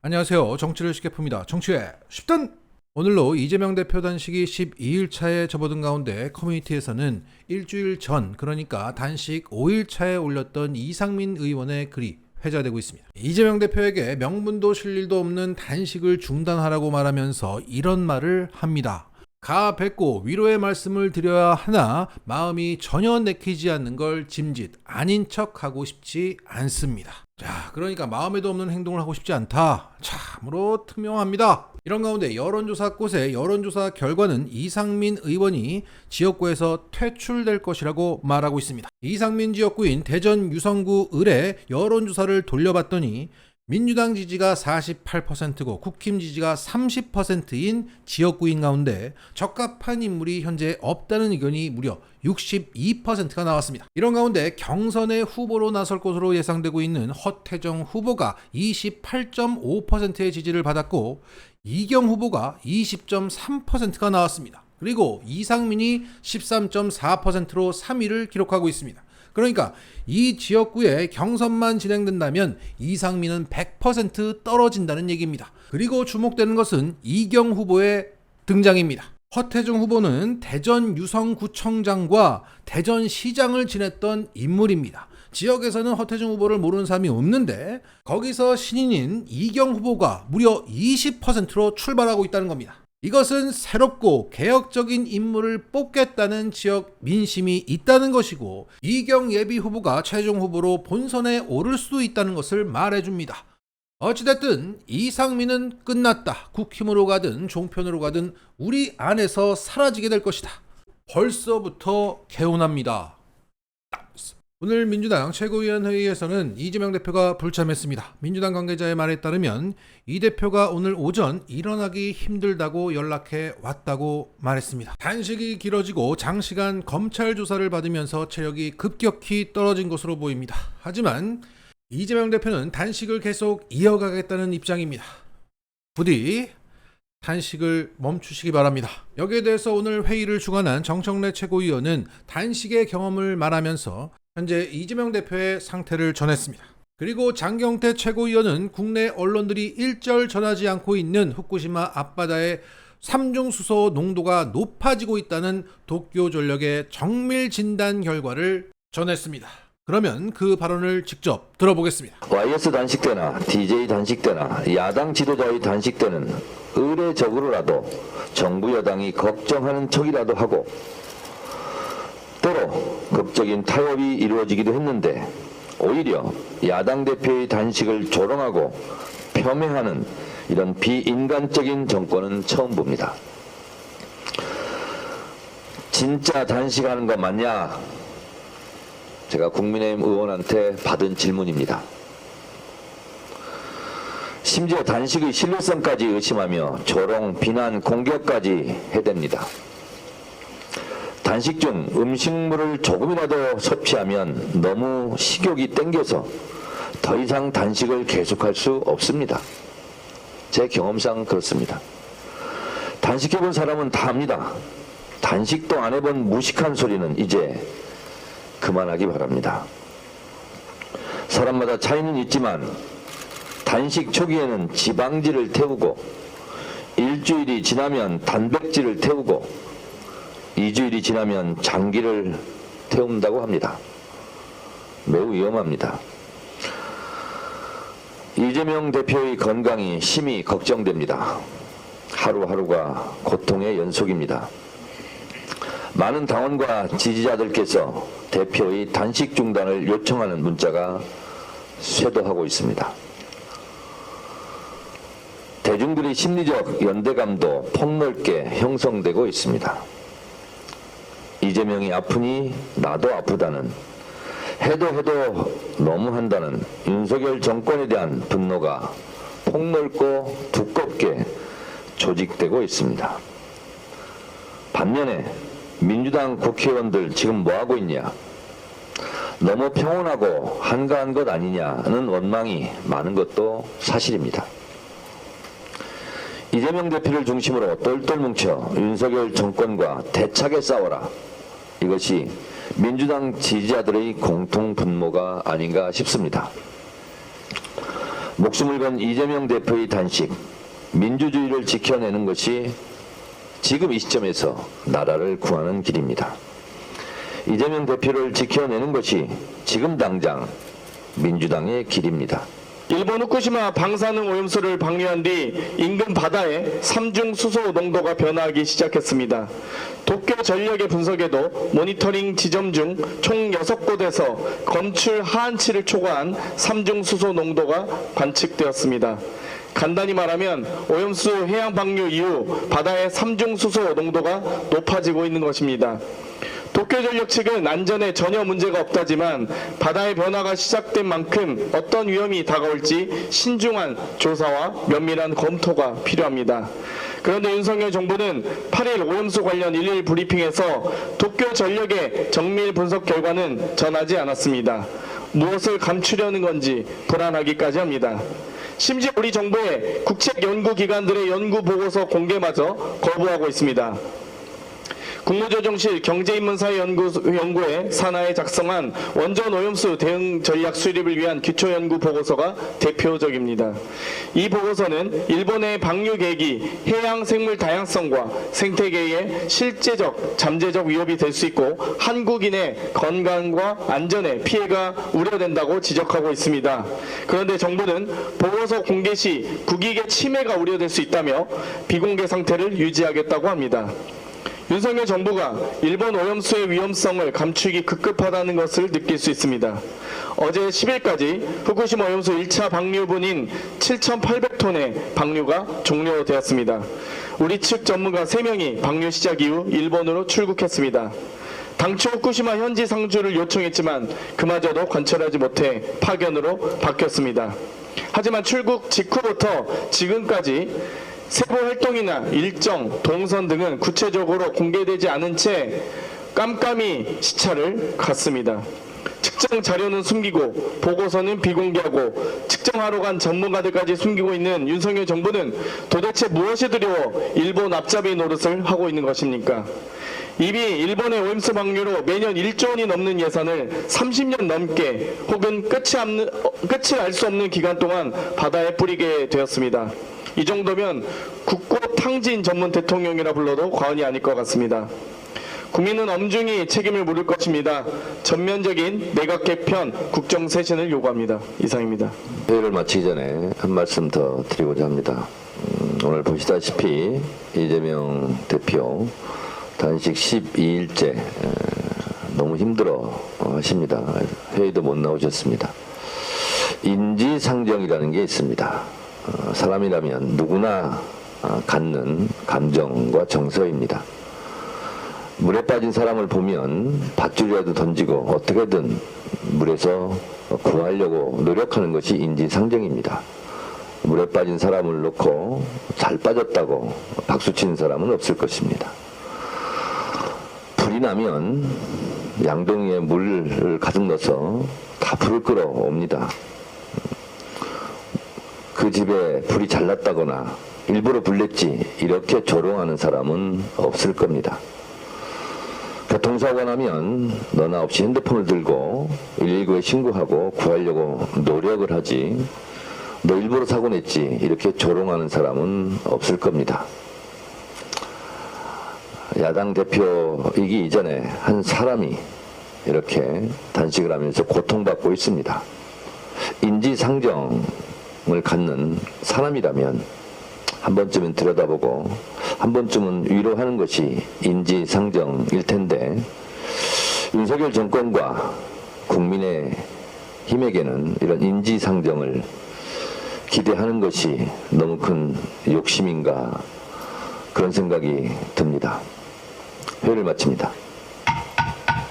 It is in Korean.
안녕하세요. 정치를 쉽게 풉니다. 정치의 10단! 오늘로 이재명 대표 단식이 12일차에 접어든 가운데 커뮤니티에서는 일주일 전, 그러니까 단식 5일차에 올렸던 이상민 의원의 글이 회자되고 있습니다. 이재명 대표에게 명분도 실릴도 없는 단식을 중단하라고 말하면서 이런 말을 합니다. 가 뵙고 위로의 말씀을 드려야 하나 마음이 전혀 내키지 않는 걸 짐짓 아닌 척 하고 싶지 않습니다. 자, 그러니까 마음에도 없는 행동을 하고 싶지 않다. 참으로 투명합니다. 이런 가운데 여론조사 곳의 여론조사 결과는 이상민 의원이 지역구에서 퇴출될 것이라고 말하고 있습니다. 이상민 지역구인 대전 유성구 을에 여론조사를 돌려봤더니 민주당 지지가 48%고 국힘 지지가 30%인 지역구인 가운데 적합한 인물이 현재 없다는 의견이 무려 62%가 나왔습니다. 이런 가운데 경선의 후보로 나설 것으로 예상되고 있는 허태정 후보가 28.5%의 지지를 받았고 이경 후보가 20.3%가 나왔습니다. 그리고 이상민이 13.4%로 3위를 기록하고 있습니다. 그러니까 이 지역구에 경선만 진행된다면 이상민은 100% 떨어진다는 얘기입니다. 그리고 주목되는 것은 이경 후보의 등장입니다. 허태중 후보는 대전 유성구청장과 대전시장을 지냈던 인물입니다. 지역에서는 허태중 후보를 모르는 사람이 없는데 거기서 신인인 이경 후보가 무려 20%로 출발하고 있다는 겁니다. 이것은 새롭고 개혁적인 인물을 뽑겠다는 지역 민심이 있다는 것이고 이경 예비 후보가 최종 후보로 본선에 오를 수도 있다는 것을 말해줍니다. 어찌됐든 이상민은 끝났다. 국힘으로 가든 종편으로 가든 우리 안에서 사라지게 될 것이다. 벌써부터 개운합니다. 오늘 민주당 최고위원 회의에서는 이재명 대표가 불참했습니다. 민주당 관계자의 말에 따르면 이 대표가 오늘 오전 일어나기 힘들다고 연락해 왔다고 말했습니다. 단식이 길어지고 장시간 검찰 조사를 받으면서 체력이 급격히 떨어진 것으로 보입니다. 하지만 이재명 대표는 단식을 계속 이어가겠다는 입장입니다. 부디 단식을 멈추시기 바랍니다. 여기에 대해서 오늘 회의를 주관한 정청래 최고위원은 단식의 경험을 말하면서 현재 이재명 대표의 상태를 전했습니다. 그리고 장경태 최고위원은 국내 언론들이 일절 전하지 않고 있는 후쿠시마 앞바다의 삼중 수소 농도가 높아지고 있다는 도쿄 전력의 정밀 진단 결과를 전했습니다. 그러면 그 발언을 직접 들어보겠습니다. YS 단식 때나 DJ 단식 때나 야당 지도자의 단식 때는 의례적으로라도 정부 여당이 걱정하는 척이라도 하고 때로 극적인 타협이 이루어지기도 했는데 오히려 야당 대표의 단식을 조롱하고 폄훼하는 이런 비인간적인 정권은 처음 봅니다. 진짜 단식하는 거 맞냐? 제가 국민의힘 의원한테 받은 질문입니다. 심지어 단식의 신뢰성까지 의심하며 조롱, 비난, 공격까지 해댑니다. 단식 중 음식물을 조금이라도 섭취하면 너무 식욕이 땡겨서 더 이상 단식을 계속할 수 없습니다. 제 경험상 그렇습니다. 단식해본 사람은 다 압니다. 단식도 안 해본 무식한 소리는 이제 그만하기 바랍니다. 사람마다 차이는 있지만 단식 초기에는 지방질을 태우고 일주일이 지나면 단백질을 태우고 이주일이 지나면 장기를 태운다고 합니다. 매우 위험합니다. 이재명 대표의 건강이 심히 걱정됩니다. 하루하루가 고통의 연속입니다. 많은 당원과 지지자들께서 대표의 단식 중단을 요청하는 문자가 쇄도하고 있습니다. 대중들의 심리적 연대감도 폭넓게 형성되고 있습니다. 이재명이 아프니 나도 아프다는 해도 해도 너무한다는 윤석열 정권에 대한 분노가 폭넓고 두껍게 조직되고 있습니다. 반면에 민주당 국회의원들 지금 뭐하고 있냐? 너무 평온하고 한가한 것 아니냐는 원망이 많은 것도 사실입니다. 이재명 대표를 중심으로 똘똘 뭉쳐 윤석열 정권과 대차게 싸워라. 이것이 민주당 지지자들의 공통 분모가 아닌가 싶습니다. 목숨을 건 이재명 대표의 단식, 민주주의를 지켜내는 것이 지금 이 시점에서 나라를 구하는 길입니다. 이재명 대표를 지켜내는 것이 지금 당장 민주당의 길입니다. 일본 후쿠시마 방사능 오염수를 방류한 뒤 인근 바다의 삼중 수소 농도가 변화하기 시작했습니다. 도쿄 전력의 분석에도 모니터링 지점 중 총 6곳에서 검출 하한치를 초과한 삼중 수소 농도가 관측되었습니다. 간단히 말하면 오염수 해양 방류 이후 바다의 삼중 수소 농도가 높아지고 있는 것입니다. 도쿄전력 측은 안전에 전혀 문제가 없다지만 바다의 변화가 시작된 만큼 어떤 위험이 다가올지 신중한 조사와 면밀한 검토가 필요합니다. 그런데 윤석열 정부는 8일 오염수 관련 일일 브리핑에서 도쿄전력의 정밀 분석 결과는 전하지 않았습니다. 무엇을 감추려는 건지 불안하기까지 합니다. 심지어 우리 정부의 국책연구기관들의 연구 보고서 공개마저 거부하고 있습니다. 국무조정실 경제인문사연구회 산하에 작성한 원전 오염수 대응 전략 수립을 위한 기초연구 보고서가 대표적입니다. 이 보고서는 일본의 방류 계획이 해양 생물 다양성과 생태계에 실제적 잠재적 위협이 될 수 있고 한국인의 건강과 안전에 피해가 우려된다고 지적하고 있습니다. 그런데 정부는 보고서 공개 시 국익의 침해가 우려될 수 있다며 비공개 상태를 유지하겠다고 합니다. 윤석열 정부가 일본 오염수의 위험성을 감추기 급급하다는 것을 느낄 수 있습니다. 어제 10일까지 후쿠시마 오염수 1차 방류분인 7,800톤의 방류가 종료되었습니다. 우리 측 전문가 3명이 방류 시작 이후 일본으로 출국했습니다. 당초 후쿠시마 현지 상주를 요청했지만 그마저도 관철하지 못해 파견으로 바뀌었습니다. 하지만 출국 직후부터 지금까지 세부 활동이나 일정, 동선 등은 구체적으로 공개되지 않은 채 깜깜이 시차를 갔습니다. 측정 자료는 숨기고 보고서는 비공개하고 측정하러 간 전문가들까지 숨기고 있는 윤석열 정부는 도대체 무엇이 두려워 일본 앞잡이 노릇을 하고 있는 것입니까? 이미 일본의 오염수 방류로 매년 1조 원이 넘는 예산을 30년 넘게 혹은 끝이, 끝을 알 수 없는 기간 동안 바다에 뿌리게 되었습니다. 이 정도면 국고 탕진 전문 대통령이라 불러도 과언이 아닐 것 같습니다. 국민은 엄중히 책임을 물을 것입니다. 전면적인 내각 개편, 국정 쇄신을 요구합니다. 이상입니다. 회의를 마치기 전에 한 말씀 더 드리고자 합니다. 음, 오늘 보시다시피 이재명 대표 단식 12일째 너무 힘들어 하십니다. 회의도 못 나오셨습니다. 인지상정이라는 게 있습니다. 어, 사람이라면 누구나 어, 갖는 감정과 정서입니다. 물에 빠진 사람을 보면 밧줄이라도 던지고 어떻게든 물에서 구하려고 노력하는 것이 인지상정입니다. 물에 빠진 사람을 놓고 잘 빠졌다고 박수 치는 사람은 없을 것입니다. 불이 나면 양동이에 물을 가득 넣어서 다 불을 끌어옵니다. 그 집에 불이 잘 났다거나 일부러 불냈지 이렇게 조롱하는 사람은 없을 겁니다. 교통사고가 나면 너나 없이 핸드폰을 들고 119에 신고하고 구하려고 노력을 하지 너 일부러 사고 냈지 이렇게 조롱하는 사람은 없을 겁니다. 야당 대표이기 이전에 한 사람이 이렇게 단식을 하면서 고통받고 있습니다. 인지상정 을 갖는 사람이라면 한 번쯤은 들여다보고 한 번쯤은 위로하는 것이 인지상정일 텐데 윤석열 정권과 국민의 힘에게는 이런 인지상정을 기대하는 것이 너무 큰 욕심인가 그런 생각이 듭니다. 회의를 마칩니다.